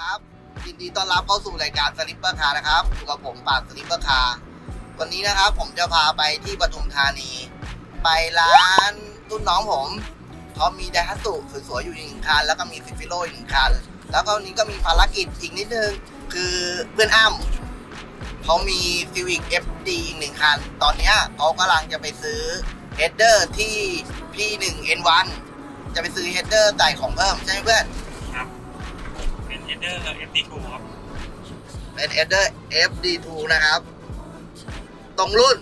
ครับยินดีต้อนรับเข้าสู่รายการสลิปเปอร์คาร์นะครับอยู่กับผมปาดสลิปเปอร์คาร์วันนี้นะครับผมจะพาไปที่ปทุมธานี ไปร้านรุ่นน้องผมเขามีไดฮัตสุสวยๆอยู่หนึ่งคันแล้วก็มีฟิฟิโลอีกหนึ่งคัน แล้วก็วันนี้ก็มีภารกิจอีกนิดนึง คือเพื่อนอ้ำเขามี Civic FD อีกหนึ่งคัน ตอนนี้เขากำลังจะไปซื้อเฮดเดอร์ที่ P1 N1 จะไปซื้อเฮดเดอร์ใส่ของเพิ่มใช่ไหมเพื่อนครับเป็นเอเดอร์ FD2 ครับเป็น e d e r FD2 นะครับ ตรงรุ่น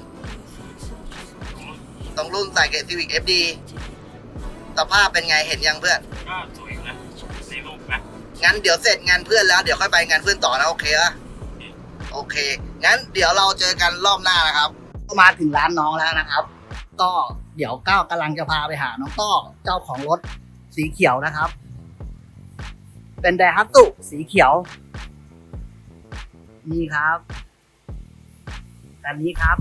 ตรงรุ่นใส่เกต Civic FD สภาพเป็นไงเห็นยังเพื่อน ก็สวยอยู่นะในรูปนะงั้นเดี๋ยวเสร็จงานเพื่อนแล้วเดี๋ยวค่อยไปงานเพื่อนต่อนะโอเคปะโอเค งั้นเดี๋ยวเราเจอกันรอบหน้านะครับ มาถึงร้านน้องแล้วนะครับ ก็ เดี๋ยวก้าวกำลังจะพาไปหาน้องต้อเจ้าของรถสีเขียวนะครับ เป็นไดฮัตสุสีเขียว นี่ครับอันนี้ครับ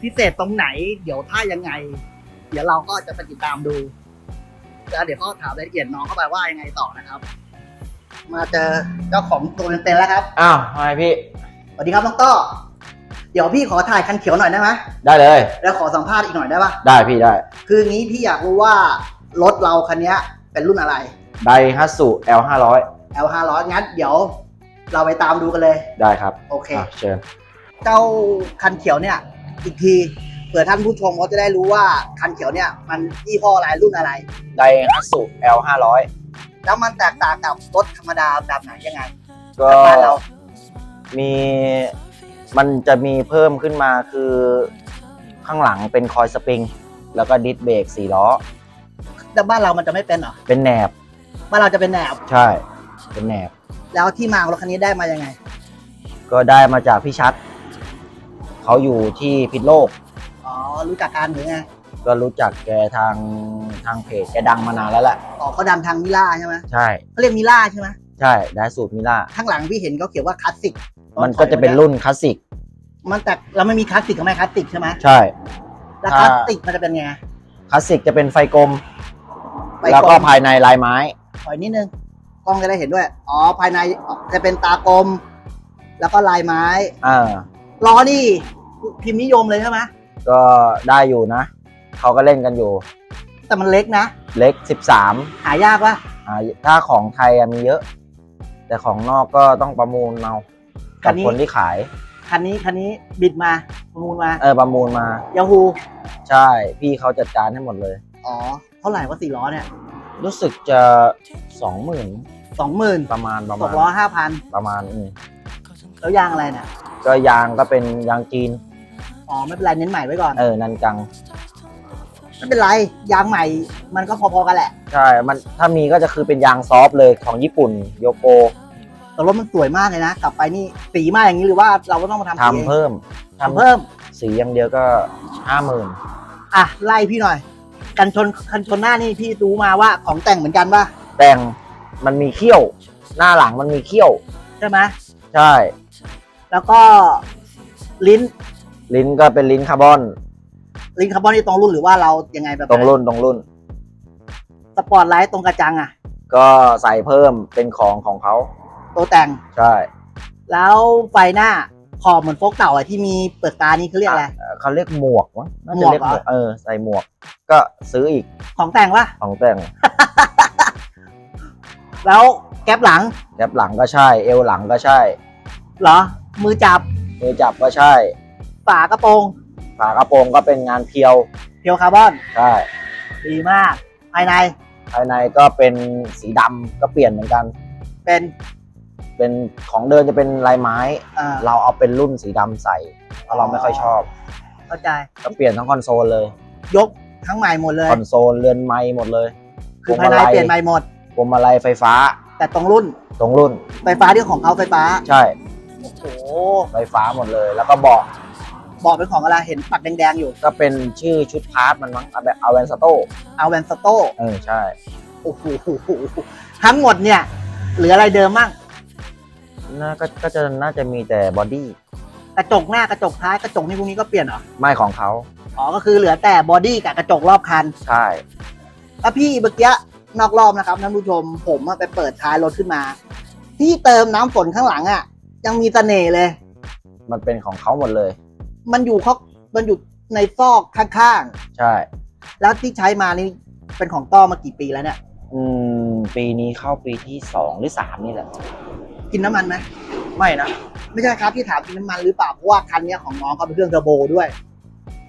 พิเศษตรงไหน เดี๋ยวถ้ายังไง เดี๋ยวเราก็จะไปติดตามดูแล้วเดี๋ยวก็ถามรายละเอียดน้องเข้าไปว่ายังไงต่อนะครับ มาเจอเจ้าของตัวเต็มๆแล้วครับ อ้าวทำไมพี่ สวัสดีครับน้องต้อ เดี๋ยวพี่ขอถ่ายคันเขียวหน่อยได้ไหมได้เลย แล้วขอสัมภาษณ์อีกหน่อยได้ปะได้พี่ได้ คืองี้พี่อยากรู้ว่ารถเราคันเนี้ยเป็นรุ่นอะไรไดฮัตสุ L 5 0 0 L 5 0 0งั้นเดี๋ยวเราไปตามดูกันเลย ได้ครับ โอเคอะเชิญ เจ้าคันเขียวเนี่ยอีกทีเผื่อท่านผู้ชมเขาจะได้รู้ว่าคันเขียวเนี่ยมันยี่ห้ออะไรรุ่นอะไรไดฮัตสุ L 5 0 0แล้วมันแตกต่างกับรถธรรมดาแบบไหนยังไงก็จากบ้านเรามี มันจะมีเพิ่มขึ้นมาคือข้างหลังเป็นคอยสปริง แล้วก็ดิสเบรกสี่ล้อ แต่บ้านเรามันจะไม่เป็นเหรอ เป็นแหนบ บ้านเราจะเป็นแหนบ ใช่ เป็นแหนบ แล้วที่มาของรถคันนี้ได้มายังไง ก็ได้มาจากพี่ชัด เขาอยู่ที่พิษโลก อ๋อ รู้จักกันหรือไง ก็รู้จักแกทางทางเพจแกดังมานานแล้วแหละ อ๋อเขาดังทางมิล่าใช่ไหมใช่เขาเรียกมิล่าใช่ไหมใช่ ได้สูตรมิล่า ข้างหลังพี่เห็นเขาเขียนว่าคลาสสิก มันก็จะเป็นรุ่นคลาสสิก มันแต่เราไม่มีคลาสสิกกับไม่คลาสสิกใช่ไหมใช่ แล้วอ่าคลาสสิกมันจะเป็นไงคลาสสิกจะเป็นไฟกลมไปแล้วก็อนภายในลายไม้ถอยนิดนึงกล้องจะได้เห็นด้วย อ๋อ ภายในจะเป็นตากลม แล้วก็ลายไม้อ่าล้อนี่พิมพ์นิยมเลยใช่ไหมก็ได้อยู่นะ เขาก็เล่นกันอยู่ แต่มันเล็กนะ เล็ก 13 หายากวะอ่าถ้าของไทยอะมีเยอะ แต่ของนอกก็ต้องประมูลเอา กับคนที่ขาย คันนี้คันนี้บิดมาประมูลมาเออประมูลมายาฮูใช่พี่เขาจัดการให้หมดเลย อ๋อ เท่าไหร่ว่าสี่ล้อเนี่ย รู้สึกจะสองหมื่นสองหมื่นประมาณประตมาณกล้อห้าพันประมาณอืมแล้วยางอะไรเนี่ยก็ยางก็เป็นยางจีนอ๋อไม่เป็นไรเน้นใหม่ไว้ก่อนเออนันกังไม่เป็นไรยางใหม่มันก็พอๆกันแหละ ใช่ มันถ้ามีก็จะคือเป็นยางซอฟต์เลยของญี่ปุ่นโยโก แต่รถมันสวยมากเลยนะ กลับไปนี่สีมากอย่างนี้หรือว่าเราก็ต้องมาทำทำสีเองเพิ่มทำเพิ่มสีอย่างเดียวก็ห้าหมื่นอะไล่พี่หน่อย กันชนกันชนหน้านี่พี่รู้มาว่าของแต่งเหมือนกันป่ะแต่งมันมีเขี้ยว หน้าหลังมันมีเขี้ยว ใช่ไหมใช่ แล้วก็ลิ้นลิ้นก็เป็นลิ้นคาร์บอน ลิ้นคาร์บอนนี่ตรงรุ่นหรือว่าเรายังไงแบบตรงรุ่นตรงรุ่น สปอร์ตไลท์ตรงกระจังอะ ก็ใส่เพิ่มเป็นของของเขา ตัวแต่ง ใช่แล้วไฟหน้าขอบเหมือนโฟกเต่าอะที่มีเปลือกตานี่เขาเรียกอะไร เอ่อเขาเรียกหมวกมั้งน่าหมจะวกเรียกหมวกเหรอ เออใส่หมวก ก็ซื้ออีกของแต่งวะของแต่งแล้วแก๊ปหลังแกบหลังก็ใช่ เอวหลังก็ใช่เหรอ มือจับมือจับก็ใช่ ฝากระโปรงฝากระโปรงก็เป็นงานเพียวเพียวคาร์บอนใช่ดีมาก ภายในภายในก็เป็นสีดำก็เปลี่ยนเหมือนกัน เป็น เป็นของเดินจะเป็นลายไม้เอ่อเราเอาเป็นรุ่นสีดำใส่เพราะเราไม่ค่อยชอบ เข้าใจก็เปลี่ยนทั้งคอนโซลเลย ยกทั้งใหม่หมดเลย คอนโซลเรือนไม้หมดเลยคือภายในเปลี่ยนใหม่หมด พวงมาลัยไฟฟ้าแต่ตรงรุ่นตรงรุ่น ไฟฟ้าที่ของเขาไฟฟ้า ใช่โอ้โหไฟฟ้าหมดเลย แล้วก็เบอกบอกเป็นของอะไรเห็นปักแดงๆอยู่ ก็เป็นชื่อชุดพาร์ทมันมั้งเอาแบบเอาแวนสโตเอาแวนสโต เออใช่ โอ้โหทั้งหมดเนี่ย เหลืออะไรเดิมมั่ง น่าก็ก็จะน่าจะมีแต่บอดี้กระจกหน้ากระจกท้ายกระจกนี่พวกนี้ก็เปลี่ยนเหรอ ไม่ของเขาอ๋อ ก็คือเหลือแต่บอดี้กับกระจกรอบคันใช่ แล้วพี่เมื่อกี้นอกรอบนะครับท่านผู้ชม ผมอะไปเปิดท้ายรถขึ้นมา ที่เติมน้ำฝนข้างหลังอะ ยังมีเสน่ห์เลย มันเป็นของเขาหมดเลย มันอยู่เขามันอยู่ในซอกข้างใช่ ๆ แล้วที่ใช้มานี่เป็นของต้อมากี่ปีแล้วเนี่ย อืม ปีนี้เข้าปีที่สองหรือสามนี่แหละ กินน้ำมันไหมไม่นะ ไม่ใช่ครับที่ถามกินน้ำมันหรือเปล่าเพราะว่าคันเนี้ยของน้องเขาเป็นเครื่องเทอร์โบด้วย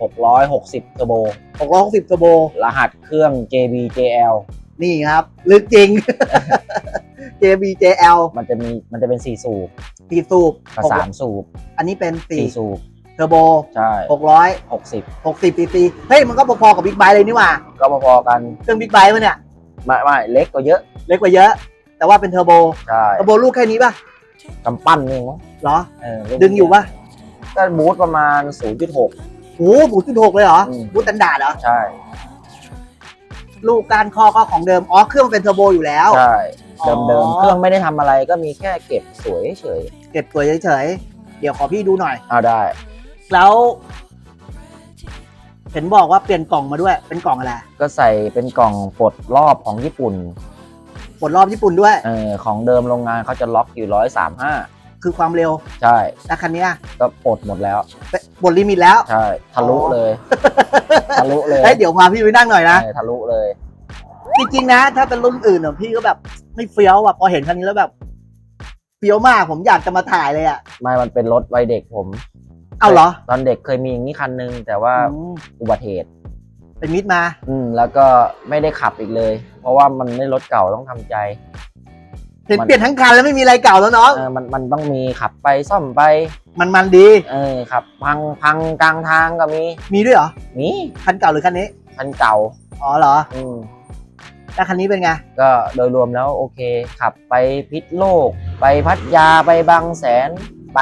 หกร้อยหกสิบเทอร์โบ660เทอร์โบรหัสเครื่อง JBJL นี่ครับ ลึกจริง JBJL มันจะมีมันจะเป็นสี่สูบสี่สูบกับสามสูบ อันนี้เป็นสี่สี่สูบเทอร์โบใช่หกร้อยหกสิบหกสิบซีซีเฮ้ย มันก็พอๆกับบิ๊กไบค์เลยนี่หว่า ก็พอๆกัน เครื่องบิ๊กไบค์มันเนี่ย ไม่ไม่เล็กกว่าเยอะ เล็กกว่าเยอะ แต่ว่าเป็นเทอร์โบใช่เทอร์โบลูกแค่นี้ป่ะกำปั้นนี่มั้งเหรอเออลูกดึงอยู่ป่ะก็บูทประมาณ 0.6โอ้โหบูทจุดหกเลยเหรออืม บูทตันดาร์ดเหรอ ใช่ลูกการคอก็ของเดิม อ๋อ เครื่องมันเป็นเทอร์โบอยู่แล้ว ใช่อ๋อ เดิมๆเครื่องไม่ได้ทำอะไรก็มีแค่เก็บสวยเฉยเก็บตัวเฉยๆ เดี๋ยวขอพี่ดูหน่อยๆเอาได้ แล้ว เห็นบอกว่าเปลี่ยนกล่องมาด้วย เป็นกล่องอะไร ก็ใส่เป็นกล่องปลดรอบของญี่ปุ่น ปลดรอบญี่ปุ่นด้วย เออของเดิมโรงงานเขาจะล็อกอยู่ร้อยสามห้าคือความเร็วใช่แล้วคันเนี้ยก็ปลดหมดแล้วเป็นบนลิมิตแล้ว ใช่ ทะลุเลย ทะลุเลยเฮ้ยเดี๋ยวมาพี่ไปนั่งหน่อยนะเออทะลุเลย จริงๆนะ ถ้าเป็นรุ่นอื่นอะพี่ก็แบบไม่เฟี้ยวอะพอเห็นคันนี้แล้วแบบเฟี้ยวมากผมอยากจะมาถ่ายเลยอะ ไม่ มันเป็นรถวัยเด็กผม เอาเหรอ ตอนเด็กเคยมีอย่างนี้คันนึงแต่ว่าอืมอุบัติเหตุ เป็นมิดมา อืม แล้วก็ไม่ได้ขับอีกเลยเพ ราะว่ามันไม่รถเก่าต้องทำใจ เห็นมัน เปลี่ยนทั้งคันแล้วไม่มีอะไรเก่าแล้วน้องเออมันมันต้องมีขับไปซ่อมไป มันมันดี เออขับ พังพังกลางทางก็มีมีด้วยเหรอ มีคันเก่าหรือคันนี้ คันเก่า อ๋อเหรอ อืมแล้วคันนี้เป็นไง ก็โดยรวมแล้วโอเค ขับไปพิษโลก ไปพัทยาไปบางแสน ไป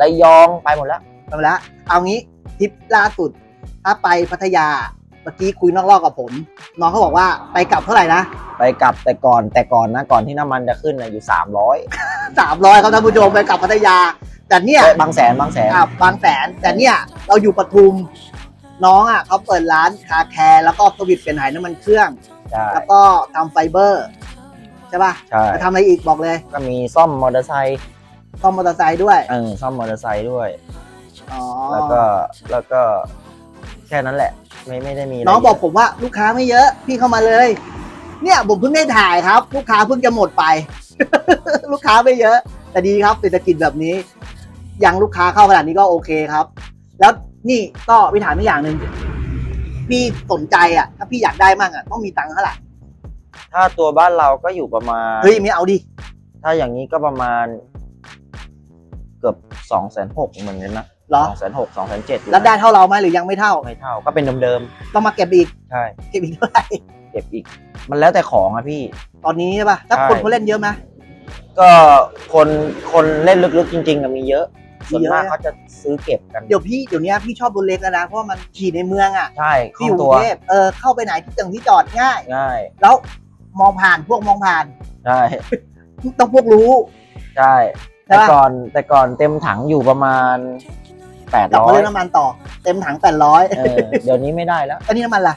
ระยองไปหมดแล้วเอาละเอางี้ทริปล่าสุด ถ้าไปพัทยา เมื่อกี้คุยนอกรอบกับผม น้องเขาบอกว่าไปกลับเท่าไหร่นะ ไปกลับแต่ก่อนแต่ก่อนนะก่อนที่น้ำมันจะขึ้นนะอยู่สามร้อยสามร้อยครับท่านผู้ชมไปกลับพัทยา แต่เนี่ยบางแสนบางแสน อะบางแสนแต่เนี่ยเราอยู่ปทุม น้องอะเขาเปิดร้านคาแคร์แล้วก็สวิตช์เปลี่ยนถ่ายน้ำมันเครื่อง ใช่แล้วก็ทำไฟเบอร์ใช่ป่ะใช่จะทำอะไรอีกบอกเลยก็มีซ่อมมอเตอร์ไซค์ซ่อมมอเตอร์ไซค์ด้วยเออซ่อมมอเตอร์ไซค์ด้วย อ๋อแล้วก็แล้วก็แค่นั้นแหละ ไม่ไม่ได้มีะไรน้องบอกผมว่าลูกค้าไม่เยอะพี่เข้ามาเลย เนี่ยผมเพิ่งได้ถ่ายครับ ลูกค้าเพิ่งจะหมดไป ลูกค้าไม่เยอะ แต่ดีครับเศรษฐกิจแบบนี้ยังลูกค้าเข้าขนาดนี้ก็โอเคครับ แล้วนี่ก็พี่ถามอีกอย่างหนึ่งพี่สนใจอะ ถ้าพี่อยากได้มั่งอะต้องมีตังค์เท่าไหร่ถ้าตัวบ้านเราก็อยู่ประมาณ เฮ้ยไม่เอาดิถ้าอย่างนี้ก็ประมาณ เกือบสองแสนหกเหมือนกันนะ เหรอสองแสนหกสองแสนเจ็ดแล้วได้เท่าเราไหมหรือยังไม่เท่า ไม่เท่าก็เป็นเดิมต้องมาเก็บอีก ๆใช่ เก็บอีกเท่าไหร่ เก็บอีก มันแล้วแต่ของอะพี่ ตอนนี้ใช่ป่ะ ถ้าใช่คนเขาเล่นเยอะไหม ก็คนคนเล่นลึกๆจริงๆอะมีเยอะ ส่วนมีเยอะ มากเขาจะซื้อเก็บกัน เดี๋ยวพี่เดี๋ยวนี้พี่ชอบรถเล็กแล้วนะ เพราะว่ามันขี่ในเมืองอะใช่คที่ล่อองยู่กตัรุวงเทพเออเข้าไปไหนที่ตึงที่จอดง่าย ง่ายแล้วมองผ่านพวกมองผ่าน ใช่ต้องพวกรู้ ใช่ใช่แต่ปะ ก่อนแต่ก่อนเต็มถังอยู่ประมาณ แปดกลับร้อมายเล่นน้ำมันต่อ เต็มถังแปดร้อยเออเดี๋ยวนี้ไม่ได้แล้ว อันนี้น้ำมันล่ะ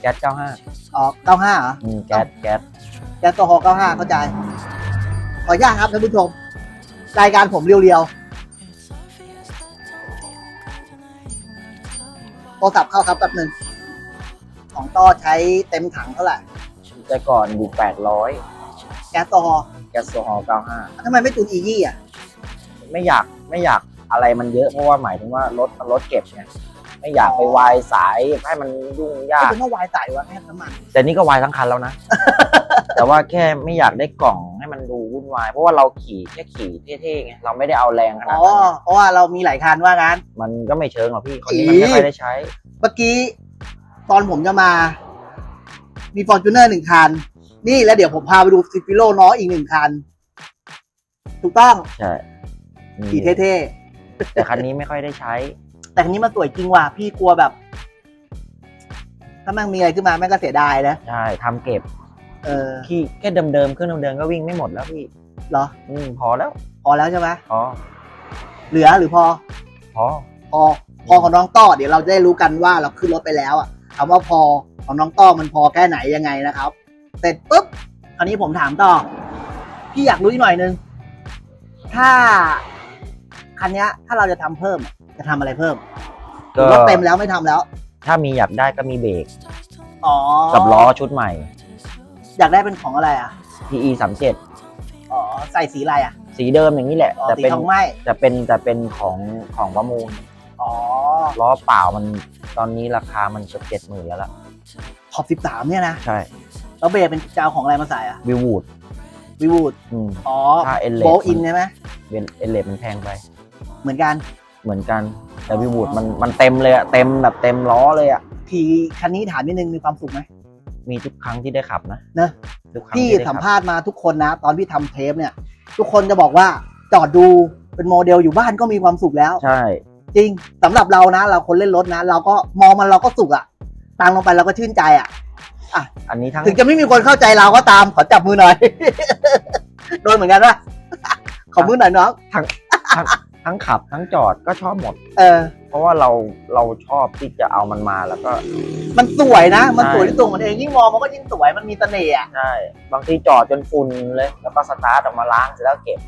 แก๊สเก้าห้าอ๋อเก้าห้าเหรอ อืมแก๊สแก๊ส แก๊สโซฮอล์เก้าห้าเข้าใจ ขออนุญาตครับท่านผู้ชม รายการผมเรียวๆ โทรศัพท์เข้าครับแป๊บหนึ่ง ของต่อใช้เต็มถังเท่าไหร่ แต่ก่อนอยู่แปดร้อยแก๊สโซฮอล์แก๊สโซฮอลเก้าห้าทำไมไม่ตูนอียี่อะ ไม่อยากไม่อยาก อะไรมันเยอะเพราะว่าหมายถึงว่ารถมันรถเก็บไงไม่อยากไปวายสายให้มันยุ่งยาไม่กเป็นว่าวายสายวะแค่น้ำมันแต่นี่ก็วายทั้งคันแล้วนะ แต่ว่าแค่ไม่อยากได้กล่องให้มันดูวุ่นวาย เพราะว่าเราขี่แค่ขี่เท่ๆไงเราไม่ได้เอาแรงขนาอ๋ดอนั้นไงเพราะว่าเรามีหลายคันว่างั้น มันก็ไม่เชิงหรอกพี่คนนี้มันไม่ค่อยได้ใช้ เมื่อกี้ตอนผมจะมา มีฟอร์จูเนอร์หนึ่งคัน นี่แล้วเดี๋ยวผมพาไปดูซิฟิโลน้อยอีกหนึ่งคัน ถูกต้องใช่มีขี่เท่ แต่คันนี้ไม่ค่อยได้ใช้ๆแต่คันนี้มันสวยจริงว่ะพี่กลัวแบบ ถ้าแมันมีอะไรขึ้นมาแม่งก็เสียดายนะใช่ทำเก็บเออขี่แค่เดิมๆเครื่องเดิมๆก็วิ่งไม่หมดแล้วพี่ เหรออืมพอแล้ว พอแล้วใช่ไหมพอ เหลือหรือพอ พอ พอพอของน้องต้อเดี๋ยวเราจะได้รู้กันว่าเราขึ้นรถไปแล้วอะคำว่าพอของน้องต้อมันพอแค่ไหนยังไงนะครับ เสร็จปุ๊บคราวนี้ผมถามต่อ พี่อยากรู้อีกหน่อยนึง ถ้า คันเนี้ยถ้าเราจะทำเพิ่มจะทำอะไรเพิ่มหรือว่าเต็มแล้วไม่ทำแล้ว ถ้ามีอยากได้ก็มีเบรกอ๋อกับล้อชุดใหม่ อยากได้เป็นของอะไรอะ PE 37อ๋อใส่สีอะไรอะ สีเดิมอย่างนี้แหละอ๋อแต่สีเป็นทองไหมจะเป็นจะเป็นของของประมูลอ๋อล้อเปล่ามันตอนนี้ราคามันจะเจ็ดหมื่นแล้วล่ะขอบสิบสามเนี่ยนะใช่แล้วเบรกเป็นจะเอาของอะไรมาใส่อะวิวูดวิวูดอืมอ๋อถ้าเอเลโบอินใช่ไหมเป็นเอเลมันแพงไป เหมือนกันเหมือนกัน แต่วิวูดมันมันเต็มเลยอะเต็มแบบเต็มล้อเลยอะขี่คันนี้ถามนิดนึงมีความสุขไหมมีทุกครั้งที่ได้ขับนะเนอะทุกครั้งพี่ที่ได้สัมขับภาษณ์มาทุกคนนะ ตอนพี่ทำเทปเนี่ย ทุกคนจะบอกว่าจอดดูเป็นโมเดลอยู่บ้านก็มีความสุขแล้ว ใช่ จริงสำหรับเรานะ เราคนเล่นรถนะ เราก็มองมันเราก็สุขอะตังลงไปเราก็ชื่นใจอะอันนี้ทั้งถึงจะไม่มีคนเข้าใจเราก็ตามขอจับมือหน่อย โดนเหมือนกันปะขอมือหน่อยน้องทั้ง ทั้งขับทั้งจอดก็ชอบหมด เออ เพราะว่าเราเราชอบที่จะเอามันมาแล้วก็ มันสวยนะ มันใช่สวยที่ตัวมันเองยิ่งมองมันก็ยิ่งสวยมันมีเสน่ห์อะใช่ บางทีจอดจนฝุ่นเลย แล้วก็สตาร์ทออกมาล้างเสร็จแล้วเก็บ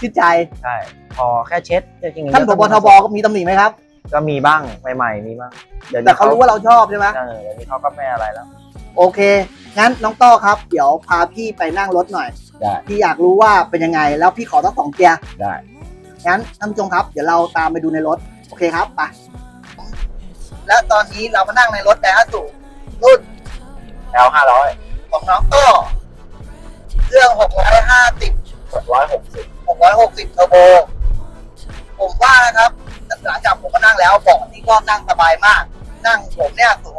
ชื่นใจใช่พอแค่เช็ดจริงๆท่านผก็บทบก็มีตำหนิไหมครับ ก็มีบ้างใหม่ ๆ มีบ้างดี๋ยวแต่นี้เขารู้ว่าเราชอบใช่ไหมเออเดี๋ยวนี้เขาก็ไม่อะไรแล้ว โอเค งั้นน้องต้อครับ เดี๋ยวพาพี่ไปนั่งรถหน่อยได้พี่อยากรู้ว่าเป็นยังไง แล้วพี่ขอตั้งสองเกียร์ได้ งั้นท่านผู้ชมครับ เดี๋ยวเราตามไปดูในรถ โอเคครับ ไป และตอนนี้เรามานั่งในรถแดฮัตสุรุ่น L ห้าร้อยของน้องต้อเครื่อง650หกร้อยหกสิบ660เทอร์โบ ผมว่านะครับหลังจากผมมานั่งแล้วเบาะนี่ก็นั่งสบายมาก นั่งผมเนี่ยสูง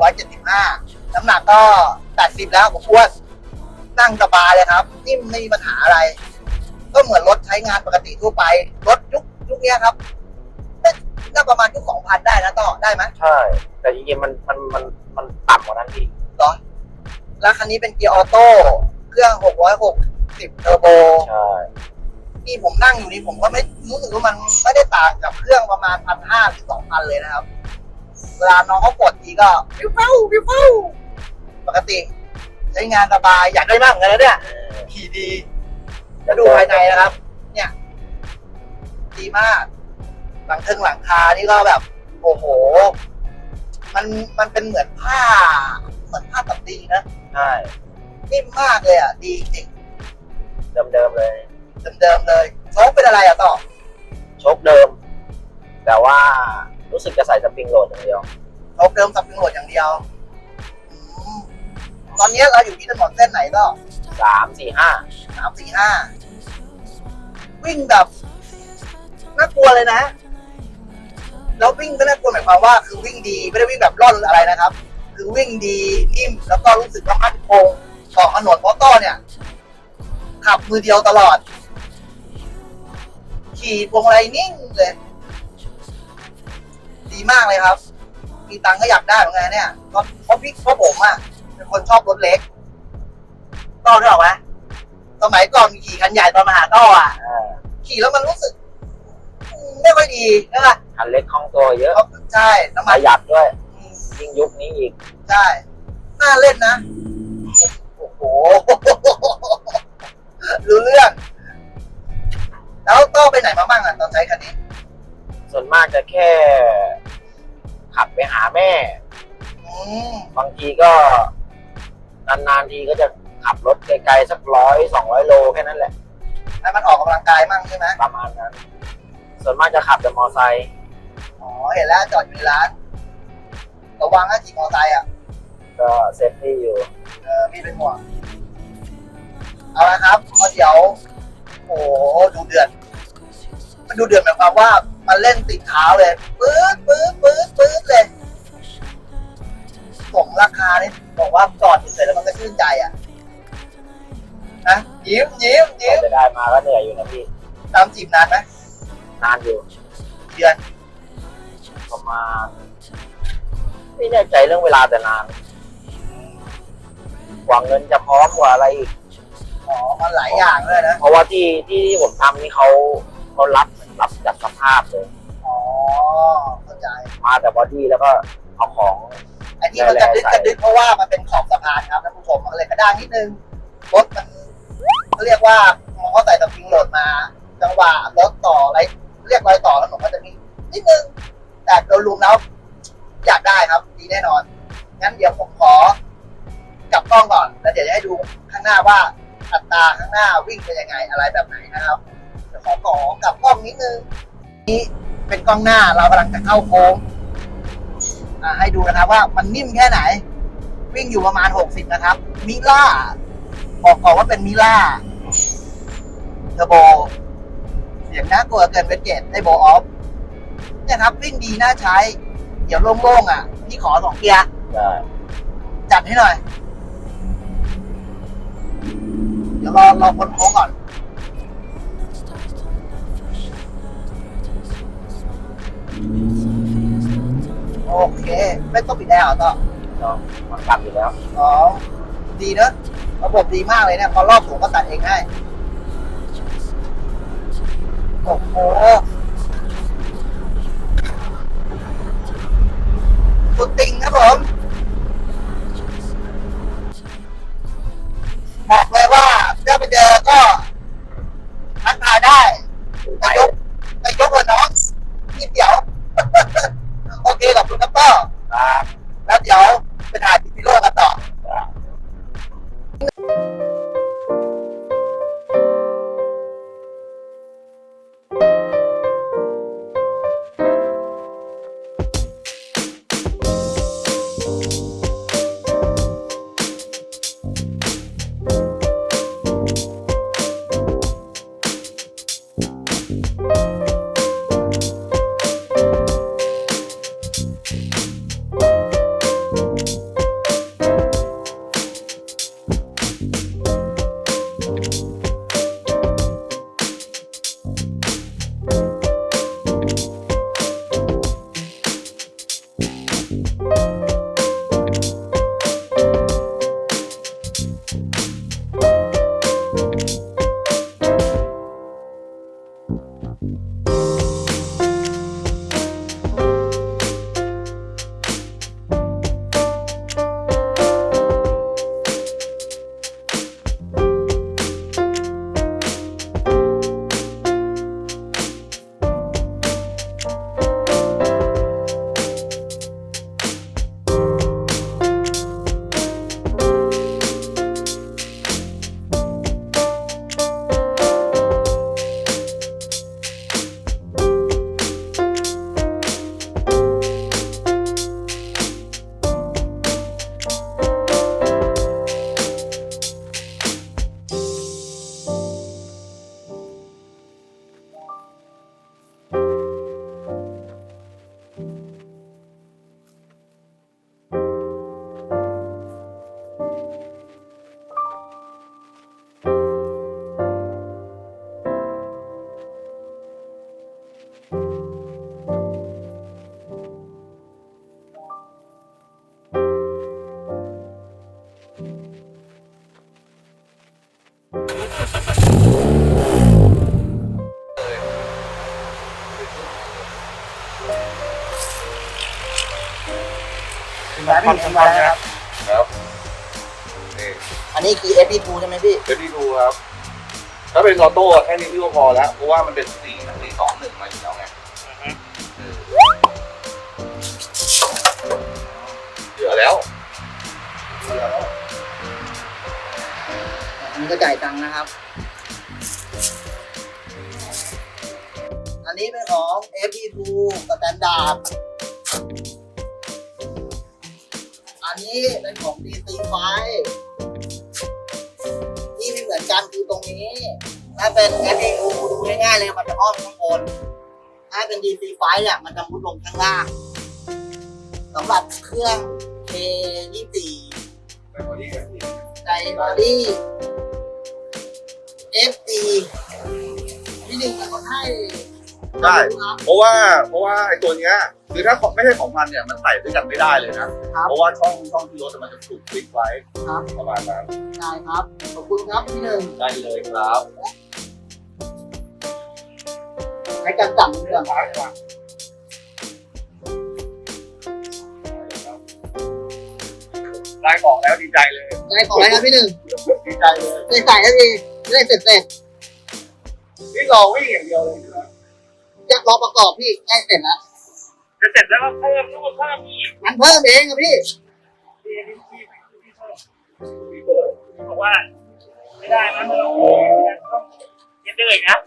175น้ำหนักก็80แล้วผมอ้วนนั่งสบายเลยครับ นี่ไม่มีปัญหาอะไร ก็เหมือนรถใช้งานปกติทั่วไป รถยุคยุคเนี้ยครับเอ๊ะน่าประมาณยุค2,000ได้นะต่อได้ไหมใช่ แต่จริงๆมันมันมันมันต่ำกว่านั้นพี่เหรอแล้วคันนี้เป็นเกียร์ออโต้เครื่อง660เทอร์โบ ใช่นี่ผมนั่งอยู่นี่ผมก็ไม่รู้สึกว่ามันไม่ได้ต่างกับเครื่องประมาณพันห้าถึงสองพันเลยนะครับ เวลาน้องเขากดทีก็วิวเฝ้าวิวเฝ้าปกติ ใช้งานสบายอยากได้มากเหมือนกันนะเนี่ย ขี่ดี แล้วดูภายในนะครับ เนี่ย ดีมาก หลังเทิงหลังคานี่ก็แบบ โอ้โห มันมันเป็นเหมือนผ้า เหมือนผ้าตับดีนะใช่นิ่มมากเลยอะ ดีจริงเดิมๆเลย เดิมๆเลยโชคเป็นอะไรอะต่อโชคเดิม แต่ว่ารู้สึกจะใส่สปริงโหลดอย่างเดียวโชคเดิมสับตำรวจอย่างเดียวอืมตอนนี้เราอยู่ที่ถนนเส้นไหนก็ สามสี่ห้าสามสี่ห้าวิ่งแบบน่ากลัวเลยนะ แล้ววิ่งก็น่ากลัวหมายความว่าคือวิ่งดีไม่ได้วิ่งแบบร่อนอะไรนะครับ คือวิ่งดีนิ่มแล้วก็รู้สึกว่ามั่นคงเกาะถนนมอเตอร์เนี่ย ขับมือเดียวตลอด ขี่พวงมาลัยนิ่งเลย ดีมากเลยครับ มีตังค์ก็อยากได้เหมือนกันเนี่ยเพราะเพราะพี่เพราะผมอะเป็นคนชอบรถเล็ก ต้อได้หรอกไหมสมัยก่อนขี่คันใหญ่ตอนมาหาต้ออะอ่าขี่แล้วมันรู้สึกอืมไม่ค่อยดีใช่ไหมคันเล็กคล่องตัวเยอะเพราะใช่น้ำปมันระหยัดด้วยอืมยิ่งยุคนี้อีกใช่น่าเล่นนะ โอ้โห รู้เรื่อง แล้วต้อไปไหนมาบ้างอะตอนใช้คันนี้ ส่วนมากจะแค่ ขับไปหาแม่ อืมบางทีก็นานๆทีก็จะ ขับรถไกลๆสักร้อยสองร้อยโลแค่นั้นแหละ ให้มันออกกำลังกายมั่งใช่ไหมประมาณนั้น ส่วนมากจะขับแต่มอไซค์อ๋อเห็นแล้วจอดอยู่ในร้านระวังนะขี่มอเตอร์ไซค์อะก็เซฟตี้อยู่ เออพี่เป็นห่วงเอาละครับพอเดี๋ยวโอ้โหดูเดือดมันดูเดือดหมายความว่ามันเล่นติดเท้าเลยปื๊ดปื๊ดปื๊ดปื๊ดเลยผมราคานี่บอกว่าจอดเสร็จแล้วมันก็ชื่นใจอะ นะยิ้มยิ้มกยิ้มว่าจะได้มาก็เหนื่อยอยู่นะพี่ตามจีบนานไหมนานอยู่เดือนประมาณไม่แน่ใจเรื่องเวลาแต่นานกว่าเงินจะพร้อมกว่าอะไรอีกอ๋อมันหลายอย่างเลยนะเพราะว่าที่ที่ที่ผมทำนี่เขาเขารับรับจัดสภาพเลยอ๋อเข้าใจมาแต่บอดี้แล้วก็เอาของไออันนี้มันกระดึกกระดึกเพราะว่ามันเป็นขอบสะพานครับท่านผู้ชมมันก็เลยกระด้างนิดนึงรถมัน เขาเรียกว่ามันก็ใส่สปริงโหลดมา จังหวะรถต่ออะไรเรียกรอยต่อแล้วผมก็จะมีนิดนึง แต่โดยรวมแล้วอยากได้ครับ ดีแน่นอน งั้นเดี๋ยวผมขอกลับกล้องก่อน แล้วเดี๋ยวจะให้ดูข้างหน้าว่าอัตราข้างหน้าวิ่งเป็นยังไงอะไรแบบไหนนะครับเดี๋ยวขอขอกลับกล้องนิดนึงนี่เป็นกล้องหน้าเรากำลังจะเข้าโค้งอ่าให้ดูนะครับว่ามันนิ่มแค่ไหน วิ่งอยู่ประมาณ 60 นะครับมิล่า บอกก่อนว่าเป็นมิล่าเทอร์โบ เสียงน่ากลัวเกินเวทเกตได้โบออฟเนี่ยครับวิ่งดีน่าใช้ เดี๋ยวโล่งๆอะ พี่ขอสองเกียร์ได้จัดให้หน่อย เดี๋ยวรอรอคนโค้งก่อน โอเค ไม่ต้องปิดแอร์เหรอต่อก็มันกลับอยู่แล้ว อ๋อ ดีเนอะ ระบบดีมากเลยเนี่ยพอรอบสูงก็ตัดเองให้โอ้โหสุดติงครับผม ถึงแล้วพี่ถึงแล้วนะครับครับนี่อันนี้คือ FP2 ใช่ไหมพี่ เดี๋ยวพี่ดูครับ ถ้าเป็นออโต้แค่นี้พี่ก็พอแล้ว เพราะว่ามันเป็นสี่สี่สองหนึ่งมาอยู่แล้วไงเหลือแล้วอันนี้ก็จ่ายตังค์นะครับ อันนี้เป็นของ FP2 สแตนดาร์ด อันนี้เป็นของ DC ไฟที่ไม่เหมือนกันคือตรงนี้ ถ้าเป็น FP2 ดูง่ายๆเลยมันจะอ้อมข้างบน ถ้าเป็น DC ไฟเนี่ยมันจะมุดลงข้างล่างสำหรับเครื่อง K24 ในบอดี้ FD พี่หนึ่งจะให้ได้ครับเพราะว่าเพราะว่าไอ้ตัวเนี้ย คือถ้าของไม่ใช่ของมันเนี่ยมันใส่ด้วยกันไม่ได้เลยนะ ครับเพราะว่าช่องช่องที่รถมันจะถูกฟิกไว้ครับ ประมาณนั้นได้ครับ ขอบคุณครับพี่หนึ่งได้เลยครับให้กันจับเรื่องได้ของแล้วดีใจเลย ได้ของอะไรครับพี่หนึ่งดีใจเลยได้ใส่แล้วดีได้เสร็จเสร็จนี่รอวิ่งอย่างเดียวเลยใช่ไหมจะรอประกอบพี่ได้เสร็จแล้ว จะเสร็จแล้วก็เพิ่มรูปเพิ่มอีกมันเพิ่มเองอะพี่พี่บอกว่า ไม่ได้นะมันต้องเย็นเดือยนะ